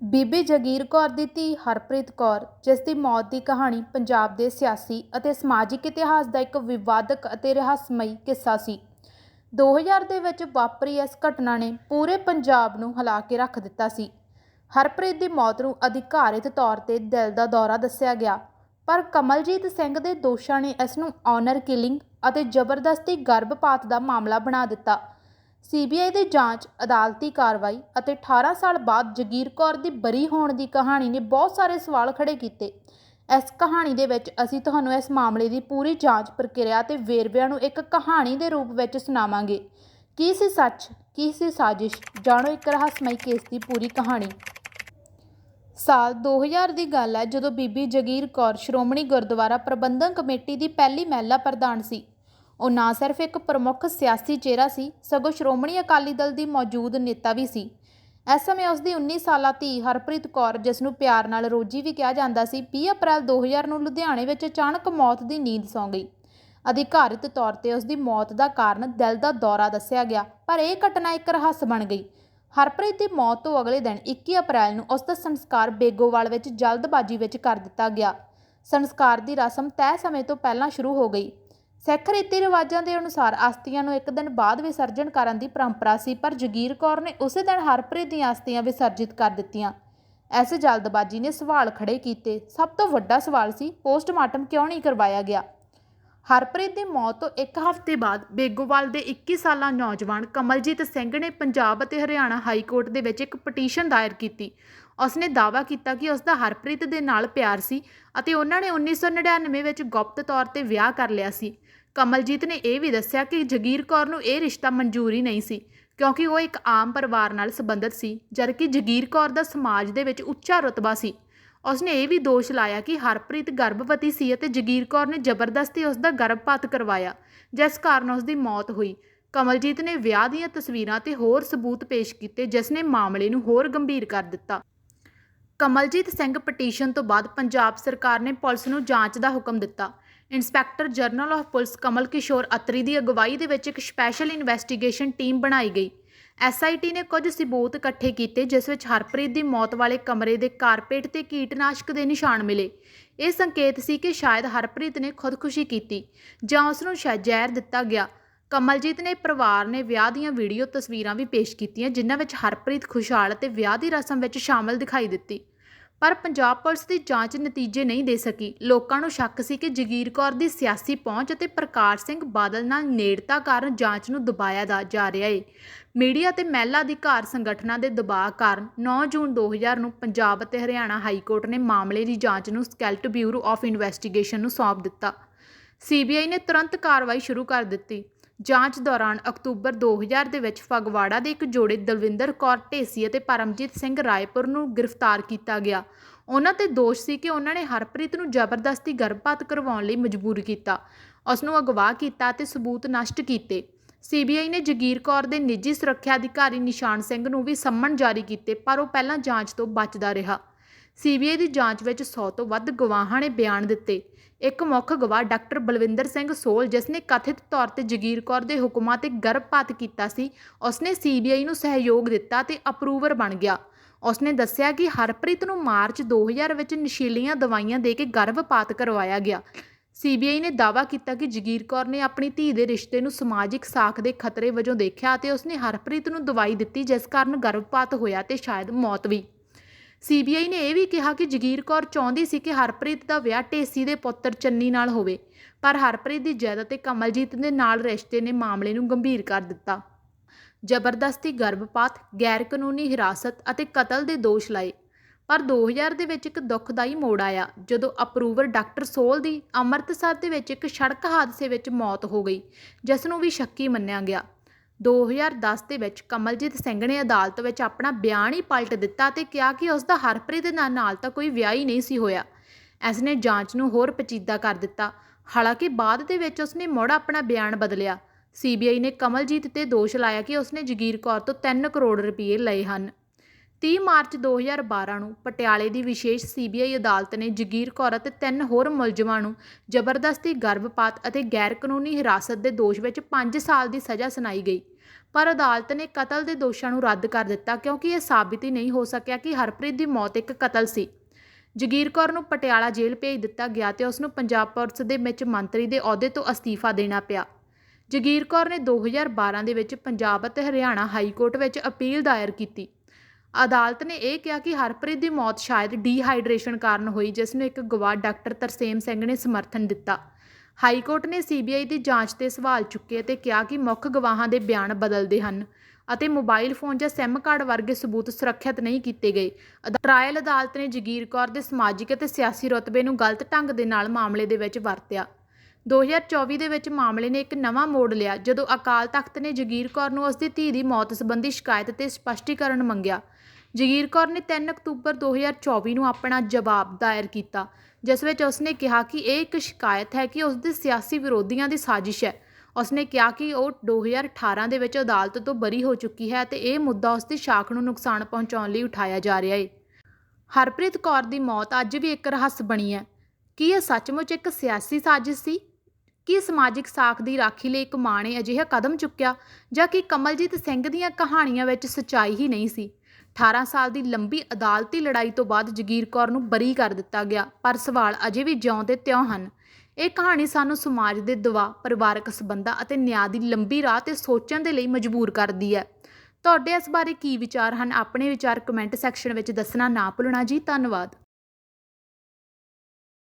ਬੀਬੀ ਜਗੀਰ ਕੌਰ ਦੀ ਧੀ ਹਰਪ੍ਰੀਤ ਕੌਰ, ਜਿਸ ਦੀ ਮੌਤ ਦੀ ਕਹਾਣੀ ਪੰਜਾਬ ਦੇ ਸਿਆਸੀ ਅਤੇ ਸਮਾਜਿਕ ਇਤਿਹਾਸ ਦਾ ਇੱਕ ਵਿਵਾਦਕ ਅਤੇ ਰਹੱਸਮਈ ਕਿੱਸਾ ਸੀ। 2000 ਦੇ ਵਿੱਚ ਵਾਪਰੀ ਇਸ ਘਟਨਾ ਨੇ ਪੂਰੇ ਪੰਜਾਬ ਨੂੰ ਹਿਲਾ ਕੇ ਰੱਖ ਦਿੱਤਾ ਸੀ। ਹਰਪ੍ਰੀਤ ਦੀ ਮੌਤ ਨੂੰ ਅਧਿਕਾਰਿਤ ਤੌਰ ਤੇ ਦਿਲ ਦਾ ਦੌਰਾ ਦੱਸਿਆ ਗਿਆ, ਪਰ ਕਮਲਜੀਤ ਸਿੰਘ ਦੇ ਦੋਸ਼ਾਂ ਨੇ ਇਸ ਨੂੰ ਆਨਰ ਕਿਲਿੰਗ ਅਤੇ ਜ਼ਬਰਦਸਤੀ ਗਰਭਪਾਤ ਦਾ ਮਾਮਲਾ ਬਣਾ ਦਿੱਤਾ। ਸੀਬੀਆਈ ਦੀ ਜਾਂਚ, ਅਦਾਲਤੀ ਕਾਰਵਾਈ ਅਤੇ 18 ਸਾਲ ਬਾਅਦ ਜਗੀਰ ਕੌਰ ਦੀ ਬਰੀ ਹੋਣ ਦੀ ਕਹਾਣੀ ਨੇ ਬਹੁਤ ਸਾਰੇ ਸਵਾਲ ਖੜੇ ਕੀਤੇ। ਇਸ ਕਹਾਣੀ ਦੇ ਵਿੱਚ ਅਸੀਂ ਤੁਹਾਨੂੰ ਇਸ ਮਾਮਲੇ ਦੀ ਪੂਰੀ ਜਾਂਚ ਪ੍ਰਕਿਰਿਆ ਤੇ ਵੇਰਵਿਆਂ ਨੂੰ ਇੱਕ ਕਹਾਣੀ ਦੇ ਰੂਪ ਵਿੱਚ ਸੁਣਾਵਾਂਗੇ। ਕੀ ਸੀ ਸੱਚ, ਕੀ ਸੀ ਸਾਜ਼ਿਸ਼? ਜਾਣੋ ਇੱਕ ਰਹੱਸਮਈ ਕੇਸ ਦੀ ਪੂਰੀ ਕਹਾਣੀ। ਸਾਲ 2000 ਦੀ ਗੱਲ ਹੈ ਜਦੋਂ ਬੀਬੀ ਜਗੀਰ ਕੌਰ ਸ਼੍ਰੋਮਣੀ ਗੁਰਦੁਆਰਾ ਪ੍ਰਬੰਧਕ ਕਮੇਟੀ ਦੀ ਪਹਿਲੀ ਮਹਿਲਾ ਪ੍ਰਧਾਨ ਸੀ। ਉਹ ਨਾ ਸਿਰਫ ਇੱਕ ਪ੍ਰਮੁੱਖ ਸਿਆਸੀ ਚਿਹਰਾ ਸੀ, ਸਗੋਂ ਸ਼੍ਰੋਮਣੀ ਅਕਾਲੀ ਦਲ ਦੀ ਮੌਜੂਦ ਨੇਤਾ ਵੀ ਸੀ। ਇਸ ਸਮੇਂ ਉਸ ਦੀ 19 ਸਾਲਾ ਧੀ ਹਰਪ੍ਰੀਤ ਕੌਰ, ਜਿਸ ਨੂੰ ਪਿਆਰ ਨਾਲ ਰੋਜੀ ਵੀ ਕਿਹਾ ਜਾਂਦਾ ਸੀ 20 ਅਪ੍ਰੈਲ 2000 ਨੂੰ ਲੁਧਿਆਣੇ ਵਿੱਚ ਅਚਾਨਕ ਮੌਤ ਦੀ ਨੀਂਦ ਸੌਂ ਗਈ। ਅਧਿਕਾਰਿਤ ਤੌਰ ਤੇ ਉਸ ਦੀ ਮੌਤ ਦਾ ਕਾਰਨ ਦਿਲ ਦਾ ਦੌਰਾ ਦੱਸਿਆ ਗਿਆ, ਪਰ ਇਹ ਘਟਨਾ ਇੱਕ ਰਹੱਸ ਬਣ ਗਈ। ਹਰਪ੍ਰੀਤ ਦੀ ਮੌਤ ਤੋਂ ਅਗਲੇ ਦਿਨ 21 ਅਪ੍ਰੈਲ ਨੂੰ ਉਸ ਦਾ ਸੰਸਕਾਰ ਬੇਗੋਵਾਲ ਵਿੱਚ ਜਲਦਬਾਜ਼ੀ ਵਿੱਚ ਕਰ ਦਿੱਤਾ ਗਿਆ। ਸੰਸਕਾਰ ਦੀ ਰਸਮ ਤੈਅ ਸਮੇਂ ਤੋਂ ਪਹਿਲਾਂ ਸ਼ੁਰੂ ਹੋ ਗਈ। ਸਿੱਖ ਰੀਤੀ ਰਿਵਾਜਾਂ ਦੇ ਅਨੁਸਾਰ ਅਸਥੀਆਂ ਨੂੰ ਇੱਕ ਦਿਨ ਬਾਅਦ ਵਿਸਰਜਨ ਕਰਨ ਦੀ ਪਰੰਪਰਾ ਸੀ, ਪਰ ਜਗੀਰ ਕੌਰ ਨੇ ਉਸੇ ਦਿਨ ਹਰਪ੍ਰੀਤ ਦੀਆਂ ਅਸਥੀਆਂ ਵਿਸਰਜਿਤ ਕਰ ਦਿੱਤੀਆਂ। ਐਸੇ ਜਲਦਬਾਜ਼ੀ ਨੇ ਸਵਾਲ ਖੜੇ ਕੀਤੇ। ਸਭ ਤੋਂ ਵੱਡਾ ਸਵਾਲ ਸੀ, ਪੋਸਟਮਾਰਟਮ ਕਿਉਂ ਨਹੀਂ ਕਰਵਾਇਆ ਗਿਆ? ਹਰਪ੍ਰੀਤ ਦੀ ਮੌਤ ਤੋਂ ਇੱਕ ਹਫ਼ਤੇ ਬਾਅਦ ਬੇਗੋਵਾਲ ਦੇ 21 ਸਾਲਾ ਨੌਜਵਾਨ ਕਮਲਜੀਤ ਸਿੰਘ ਨੇ ਪੰਜਾਬ ਅਤੇ ਹਰਿਆਣਾ ਹਾਈ ਕੋਰਟ ਦੇ ਵਿੱਚ ਇੱਕ ਪਟੀਸ਼ਨ ਦਾਇਰ ਕੀਤੀ। ਉਸ ਨੇ ਦਾਅਵਾ ਕੀਤਾ ਕਿ ਉਸ ਦਾ ਹਰਪ੍ਰੀਤ ਦੇ ਨਾਲ ਪਿਆਰ ਸੀ ਅਤੇ ਉਹਨਾਂ ਨੇ 1999 ਵਿੱਚ ਗੁਪਤ ਤੌਰ ਤੇ ਵਿਆਹ ਕਰ ਲਿਆ ਸੀ। ਕਮਲਜੀਤ ਨੇ ਇਹ ਵੀ ਦੱਸਿਆ ਕਿ ਜਗੀਰ ਕੌਰ ਨੂੰ ਇਹ ਰਿਸ਼ਤਾ ਮਨਜ਼ੂਰ ਹੀ ਨਹੀਂ ਸੀ, ਕਿਉਂਕਿ ਉਹ ਇੱਕ ਆਮ ਪਰਿਵਾਰ ਨਾਲ ਸੰਬੰਧਿਤ ਸੀ, ਜਦਕਿ ਜਗੀਰ ਕੌਰ ਦਾ ਸਮਾਜ ਦੇ ਵਿੱਚ ਉੱਚਾ ਰੁਤਬਾ ਸੀ। ਉਸਨੇ ਇਹ ਵੀ ਦੋਸ਼ ਲਾਇਆ ਕਿ ਹਰਪ੍ਰੀਤ ਗਰਭਵਤੀ ਸੀ ਅਤੇ ਜਗੀਰ ਕੌਰ ਨੇ ਜ਼ਬਰਦਸਤੀ ਉਸ ਦਾ ਗਰਭਪਾਤ ਕਰਵਾਇਆ, ਜਿਸ ਕਾਰਨ ਉਸ ਦੀ ਮੌਤ ਹੋਈ। ਕਮਲਜੀਤ ਨੇ ਵਿਆਹ ਦੀਆਂ ਤਸਵੀਰਾਂ ਤੇ ਹੋਰ ਸਬੂਤ ਪੇਸ਼ ਕੀਤੇ, ਜਿਸ ਨੇ ਮਾਮਲੇ ਨੂੰ ਹੋਰ ਗੰਭੀਰ ਕਰ ਦਿੱਤਾ। ਕਮਲਜੀਤ ਸਿੰਘ ਪਟੀਸ਼ਨ ਤੋਂ ਬਾਅਦ ਪੰਜਾਬ ਸਰਕਾਰ ਨੇ ਪੁਲਿਸ ਨੂੰ ਜਾਂਚ ਦਾ ਹੁਕਮ ਦਿੱਤਾ। Inspector general of police Kamal Kishore Atri ਦੀ ਅਗਵਾਈ ਦੇ ਵਿੱਚ ਇੱਕ ਸਪੈਸ਼ਲ ਇਨਵੈਸਟੀਗੇਸ਼ਨ ਟੀਮ ਬਣਾਈ ਗਈ। ਐਸਆਈਟੀ ਨੇ ਕੁਝ ਸਬੂਤ ਇਕੱਠੇ ਕੀਤੇ, ਜਿਸ ਵਿੱਚ ਹਰਪ੍ਰੀਤ ਦੀ ਮੌਤ ਵਾਲੇ ਕਮਰੇ ਦੇ ਕਾਰਪੇਟ ਤੇ ਕੀਟਨਾਸ਼ਕ ਦੇ ਨਿਸ਼ਾਨ ਮਿਲੇ। ਇਹ ਸੰਕੇਤ ਸੀ ਕਿ ਸ਼ਾਇਦ ਹਰਪ੍ਰੀਤ ਨੇ ਖੁਦਕੁਸ਼ੀ ਕੀਤੀ ਜਾਂ ਉਸ ਨੂੰ ਸ਼ਾਇਦ ਜ਼ਹਿਰ ਦਿੱਤਾ ਗਿਆ। ਕਮਲਜੀਤ ਨੇ ਪਰਿਵਾਰ ਨੇ ਵਿਆਹ ਦੀਆਂ ਵੀਡੀਓ ਤਸਵੀਰਾਂ ਵੀ ਪੇਸ਼ ਕੀਤੀਆਂ, ਜਿਨ੍ਹਾਂ ਵਿੱਚ ਹਰਪ੍ਰੀਤ ਖੁਸ਼ਹਾਲ ਅਤੇ ਵਿਆਹ ਦੀ ਰਸਮ ਵਿੱਚ ਸ਼ਾਮਲ ਦਿਖਾਈ ਦਿੱਤੀ। ਪਰ ਪੰਜਾਬ ਪੁਲਿਸ ਦੀ ਜਾਂਚ ਨਤੀਜੇ ਨਹੀਂ ਦੇ ਸਕੀ। ਲੋਕਾਂ ਨੂੰ ਸ਼ੱਕ ਸੀ ਕਿ ਜਗੀਰ ਕੌਰ ਦੀ ਸਿਆਸੀ ਪਹੁੰਚ ਅਤੇ ਪ੍ਰਕਾਸ਼ ਸਿੰਘ ਬਾਦਲ ਨਾਲ ਨੇੜਤਾ ਕਾਰਨ ਜਾਂਚ ਨੂੰ ਦਬਾਇਆ ਦਾ ਜਾ ਰਿਹਾ ਏ। ਮੀਡੀਆ ਤੇ ਮਹਿਲਾ ਅਧਿਕਾਰ ਸੰਗਠਨਾਂ ਦੇ ਦਬਾਅ ਕਾਰਨ 9 ਜੂਨ 2000 ਨੂੰ ਪੰਜਾਬ ਅਤੇ ਹਰਿਆਣਾ ਹਾਈ ਕੋਰਟ ਨੇ ਮਾਮਲੇ ਦੀ ਜਾਂਚ ਨੂੰ ਸਕੈਲਟ ਬਿਊਰੋ ਆਫ ਇਨਵੈਸਟੀਗੇਸ਼ਨ ਨੂੰ ਸੌਂਪ ਦਿੱਤਾ। ਸੀਬੀਆਈ ਨੇ ਤੁਰੰਤ ਕਾਰਵਾਈ ਸ਼ੁਰੂ ਕਰ ਦਿੱਤੀ। ਜਾਂਚ ਦੌਰਾਨ ਅਕਤੂਬਰ 2000 ਦੇ ਵਿੱਚ ਫਗਵਾੜਾ ਦੇ ਇੱਕ ਜੋੜੇ ਦਲਵਿੰਦਰ ਕੌਰ ਢੇਸੀ ਅਤੇ ਪਰਮਜੀਤ ਸਿੰਘ ਰਾਏਪੁਰ ਨੂੰ ਗ੍ਰਿਫਤਾਰ ਕੀਤਾ ਗਿਆ। ਉਹਨਾਂ ਤੇ ਦੋਸ਼ ਸੀ ਕਿ ਉਹਨਾਂ ਨੇ ਹਰਪ੍ਰੀਤ ਨੂੰ ਜ਼ਬਰਦਸਤੀ ਗਰਭਪਾਤ ਕਰਵਾਉਣ ਲਈ ਮਜਬੂਰ ਕੀਤਾ। ਉਸ ਨੂੰ ਅਗਵਾ ਕੀਤਾ ਅਤੇ ਸਬੂਤ ਨਸ਼ਟ ਕੀਤੇ। ਸੀਬੀਆਈ ਨੇ ਜਗੀਰ ਕੌਰ ਦੇ ਨਿੱਜੀ ਸੁਰੱਖਿਆ ਅਧਿਕਾਰੀ ਨਿਸ਼ਾਨ ਸਿੰਘ ਨੂੰ ਵੀ ਸੰਮਨ ਜਾਰੀ ਕੀਤੇ, ਪਰ ਉਹ ਪਹਿਲਾਂ ਜਾਂਚ ਤੋਂ ਬਚਦਾ ਰਿਹਾ। ਸੀਬੀਆਈ ਦੀ ਜਾਂਚ ਵਿੱਚ 100 ਤੋਂ ਵੱਧ ਗਵਾਹਾਂ ਨੇ ਬਿਆਨ ਦਿੱਤੇ। ਇੱਕ ਮੁੱਖ ਗਵਾਹ ਡਾਕਟਰ ਬਲਵਿੰਦਰ ਸਿੰਘ ਸੋਲ, ਜਿਸ ਨੇ ਕਥਿਤ ਤੌਰ ਤੇ ਜਗੀਰ ਕੌਰ ਦੇ ਹੁਕਮਾਂ ਤੇ ਗਰਭਪਾਤ ਕੀਤਾ ਸੀ, ਉਸਨੇ ਸੀਬੀਆਈ ਨੂੰ ਸਹਿਯੋਗ ਦਿੱਤਾ ਤੇ ਅਪਰੂਵਰ ਬਣ ਗਿਆ। ਉਸਨੇ ਦੱਸਿਆ ਕਿ ਹਰਪ੍ਰੀਤ ਨੂੰ ਮਾਰਚ 2000 ਵਿੱਚ ਨਸ਼ੀਲੀਆਂ ਦਵਾਈਆਂ ਦੇ ਕੇ ਗਰਭਪਾਤ ਕਰਵਾਇਆ ਗਿਆ। ਸੀਬੀਆਈ ਨੇ ਦਾਅਵਾ ਕੀਤਾ ਕਿ ਜਗੀਰ ਕੌਰ ਨੇ ਆਪਣੀ ਧੀ ਦੇ ਰਿਸ਼ਤੇ ਨੂੰ ਸਮਾਜਿਕ ਸਾਖ ਦੇ ਖਤਰੇ ਵਜੋਂ ਦੇਖਿਆ ਅਤੇ ਉਸਨੇ ਹਰਪ੍ਰੀਤ ਨੂੰ ਦਵਾਈ ਦਿੱਤੀ, ਜਿਸ ਕਾਰਨ ਗਰਭਪਾਤ ਹੋਇਆ ਤੇ ਸ਼ਾਇਦ ਮੌਤ ਵੀ। ਸੀਬੀਆਈ ਨੇ ਇਹ ਵੀ ਕਿਹਾ ਕਿ ਜਗੀਰ ਕੌਰ ਚਾਹੁੰਦੀ ਸੀ ਕਿ ਹਰਪ੍ਰੀਤ ਦਾ ਵਿਆਹ ਢੇਸੀ ਦੇ ਪੁੱਤਰ ਚੰਨੀ ਨਾਲ ਹੋਵੇ, ਪਰ ਹਰਪ੍ਰੀਤ ਦੀ ਜਾਇਦਾਦ ਤੇ ਕਮਲਜੀਤ ਦੇ ਨਾਲ ਰਿਸ਼ਤੇ ਨੇ ਮਾਮਲੇ ਨੂੰ ਗੰਭੀਰ ਕਰ ਦਿੱਤਾ। ਜ਼ਬਰਦਸਤੀ, ਗਰਭਪਾਤ ਗੈਰ ਕਾਨੂੰਨੀ ਹਿਰਾਸਤ ਅਤੇ ਕਤਲ ਦੇ ਦੋਸ਼ ਲਾਏ। ਪਰ 2000 ਦੇ ਵਿੱਚ ਇੱਕ ਦੁਖਦਾਈ ਮੋੜ ਆਇਆ, ਜਦੋਂ ਅਪਰੂਵਰ ਡਾਕਟਰ ਸੋਲ ਦੀ ਅੰਮ੍ਰਿਤਸਰ ਦੇ ਵਿੱਚ ਇੱਕ ਸੜਕ ਹਾਦਸੇ ਵਿੱਚ ਮੌਤ ਹੋ ਗਈ, ਜਿਸ ਨੂੰ ਵੀ ਸ਼ੱਕੀ ਮੰਨਿਆ ਗਿਆ। 2010 ਦੇ ਵਿੱਚ ਕਮਲਜੀਤ ਸਿੰਘ ਨੇ ਅਦਾਲਤ ਵਿੱਚ ਆਪਣਾ ਬਿਆਨ ਹੀ ਪਲਟ ਦਿੱਤਾ ਅਤੇ ਕਿਹਾ ਕਿ ਉਸ ਦਾ ਹਰਪ੍ਰੀਤ ਦੇ ਨਾਲ ਨਾਲ ਤਾਂ ਕੋਈ ਵਿਆਹ ਹੀ ਨਹੀਂ ਸੀ ਹੋਇਆ। ਇਸ ਨੇ ਜਾਂਚ ਨੂੰ ਹੋਰ ਪਚੀਦਾ ਕਰ ਦਿੱਤਾ। ਹਾਲਾਂਕਿ ਬਾਅਦ ਦੇ ਵਿੱਚ ਉਸਨੇ ਮੁੜ ਆਪਣਾ ਬਿਆਨ ਬਦਲਿਆ। ਸੀਬੀਆਈ ਨੇ ਕਮਲਜੀਤ ਤੇ ਦੋਸ਼ ਲਾਇਆ ਕਿ ਉਸਨੇ ਜਗੀਰ ਕੌਰ ਤੋਂ 3 ਕਰੋੜ ਰੁਪਏ ਲਏ ਹਨ। 30 ਮਾਰਚ 2012 ਨੂੰ ਪਟਿਆਲੇ ਦੀ ਵਿਸ਼ੇਸ਼ ਸੀਬੀਆਈ ਅਦਾਲਤ ਨੇ ਜਗੀਰ ਕੌਰ ਅਤੇ ਤਿੰਨ ਹੋਰ ਮੁਲਜ਼ਮਾਂ ਨੂੰ ਜ਼ਬਰਦਸਤੀ ਗਰਭਪਾਤ ਅਤੇ ਗੈਰ ਕਾਨੂੰਨੀ ਹਿਰਾਸਤ ਦੇ ਦੋਸ਼ ਵਿੱਚ 5 ਸਾਲ ਦੀ ਸਜ਼ਾ ਸੁਣਾਈ ਗਈ। ਪਰ ਅਦਾਲਤ ਨੇ ਕਤਲ ਦੇ ਦੋਸ਼ਾਂ ਨੂੰ ਰੱਦ ਕਰ ਦਿੱਤਾ ਕਿਉਂਕਿ ਇਹ ਸਾਬਿਤ ਹੀ ਨਹੀਂ ਹੋ ਸਕਿਆ ਕਿ ਹਰਪ੍ਰੀਤ ਦੀ ਮੌਤ ਇੱਕ ਕਤਲ ਸੀ। ਜਗੀਰ ਕੌਰ ਨੂੰ ਪਟਿਆਲਾ ਜੇਲ੍ਹ ਭੇਜ ਦਿੱਤਾ ਗਿਆ ਤੇ ਉਸ ਨੂੰ ਪੰਜਾਬ ਪੁਲਿਸ ਦੇ ਵਿੱਚ ਮੰਤਰੀ ਦੇ ਅਹੁਦੇ ਤੋਂ ਅਸਤੀਫਾ ਦੇਣਾ ਪਿਆ। ਜਗੀਰ ਕੌਰ ਨੇ 2012 ਦੇ ਵਿੱਚ ਪੰਜਾਬ ਅਤੇ ਹਰਿਆਣਾ ਹਾਈ ਕੋਰਟ ਵਿੱਚ ਅਪੀਲ ਦਾਇਰ ਕੀਤੀ। ਅਦਾਲਤ ਨੇ ਇਹ ਕਿਹਾ ਕਿ ਹਰਪ੍ਰੀਤ ਦੀ ਮੌਤ ਸ਼ਾਇਦ ਡੀਹਾਈਡਰੇਸ਼ਨ ਕਾਰਨ ਹੋਈ, ਜਿਸ ਨੂੰ ਇੱਕ ਗਵਾਹ ਡਾਕਟਰ ਤਰਸੇਮ ਸਿੰਘ ਨੇ ਸਮਰਥਨ ਦਿੱਤਾ। ਹਾਈ ਕੋਰਟ ਨੇ ਸੀਬੀਆਈ ਦੀ ਜਾਂਚ ਤੇ ਸਵਾਲ ਚੁੱਕੇ ਅਤੇ ਕਿਹਾ ਕਿ ਮੁੱਖ ਗਵਾਹਾਂ ਦੇ ਬਿਆਨ ਬਦਲਦੇ ਹਨ ਅਤੇ ਮੋਬਾਈਲ ਫੋਨ ਜਾਂ ਸਿਮ ਕਾਰਡ ਵਰਗੇ ਸਬੂਤ ਸੁਰੱਖਿਅਤ ਨਹੀਂ ਕੀਤੇ ਗਏ। ਅਦਾ- ਟਰਾਇਲ ਅਦਾਲਤ ਨੇ ਜਗੀਰ ਕੌਰ ਦੇ ਸਮਾਜਿਕ ਅਤੇ ਸਿਆਸੀ ਰੁਤਬੇ ਨੂੰ ਗਲਤ ਢੰਗ ਦੇ ਨਾਲ ਮਾਮਲੇ ਦੇ ਵਿੱਚ ਵਰਤਿਆ। 2024 ਦੇ ਵਿੱਚ ਮਾਮਲੇ ਨੇ ਇੱਕ ਨਵਾਂ ਮੋੜ ਲਿਆ, ਜਦੋਂ ਅਕਾਲ ਤਖਤ ਨੇ ਜਗੀਰ ਕੌਰ ਨੂੰ ਉਸ ਦੀ ਧੀ ਦੀ ਮੌਤ ਸੰਬੰਧੀ ਸ਼ਿਕਾਇਤ ਤੇ ਸਪਸ਼ਟੀਕਰਨ ਮੰਗਿਆ। ਜਗੀਰ ਕੌਰ ਨੇ 3 ਅਕਤੂਬਰ 2024 ਨੂੰ ਆਪਣਾ ਜਵਾਬ ਦਾਇਰ ਕੀਤਾ, ਜਿਸ ਵਿੱਚ ਉਸਨੇ ਕਿਹਾ ਕਿ ਇਹ ਇੱਕ ਸ਼ਿਕਾਇਤ ਹੈ ਕਿ ਉਸ ਦੇ ਸਿਆਸੀ ਵਿਰੋਧੀਆਂ ਦੀ ਸਾਜ਼ਿਸ਼ ਹੈ। ਉਸਨੇ ਕਿਹਾ ਕਿ ਉਹ 2018 ਦੇ ਵਿੱਚ ਅਦਾਲਤ ਤੋਂ ਬਰੀ ਹੋ ਚੁੱਕੀ ਹੈ ਤੇ ਇਹ ਮੁੱਦਾ ਉਸ ਦੀ ਸ਼ਾਖ ਨੂੰ ਨੁਕਸਾਨ ਪਹੁੰਚਾਉਣ ਲਈ ਉਠਾਇਆ ਜਾ ਰਿਹਾ ਹੈ ਹਰਪ੍ਰੀਤ ਕੌਰ ਦੀ ਮੌਤ ਅੱਜ ਵੀ ਇੱਕ ਰਹੱਸ ਬਣੀ ਹੈ। ਕੀ ਇਹ ਸੱਚਮੁੱਚ ਇੱਕ ਸਿਆਸੀ ਸਾਜ਼ਿਸ਼ ਸੀ? ਕੀ ਸਮਾਜਿਕ ਸਾਖ ਦੀ ਰਾਖੀ ਲਈ ਇੱਕ ਮਾਂ ਨੇ ਅਜਿਹਾ ਕਦਮ ਚੁੱਕਿਆ, ਜਾਂ ਕਿ ਕਮਲਜੀਤ ਸਿੰਘ ਦੀਆਂ ਕਹਾਣੀਆਂ ਵਿੱਚ ਸੱਚਾਈ ਹੀ ਨਹੀਂ ਸੀ? 18 ਸਾਲ ਦੀ ਲੰਬੀ ਅਦਾਲਤੀ ਲੜਾਈ ਤੋਂ ਬਾਅਦ ਜਗੀਰ ਕੌਰ ਨੂੰ ਬਰੀ ਕਰ ਦਿੱਤਾ ਗਿਆ, ਪਰ ਸਵਾਲ ਅਜੇ ਵੀ ਜਿਉਂ ਦੇ ਤਿਉਂ ਹਨ। ਇਹ ਕਹਾਣੀ ਸਾਨੂੰ ਸਮਾਜ ਦੇ ਦਵਾ, ਪਰਿਵਾਰਕ ਸਬੰਧਾਂ ਅਤੇ ਨਿਆਂ ਦੀ ਲੰਬੀ ਰਾਹ ਤੇ ਸੋਚਣ ਦੇ ਲਈ ਮਜਬੂਰ ਕਰਦੀ ਹੈ। ਤੁਹਾਡੇ ਇਸ ਬਾਰੇ ਕੀ ਵਿਚਾਰ ਹਨ? ਆਪਣੇ ਵਿਚਾਰ ਕਮੈਂਟ ਸੈਕਸ਼ਨ ਵਿੱਚ ਦੱਸਣਾ ਨਾ ਭੁੱਲਣਾ ਜੀ। ਧੰਨਵਾਦ।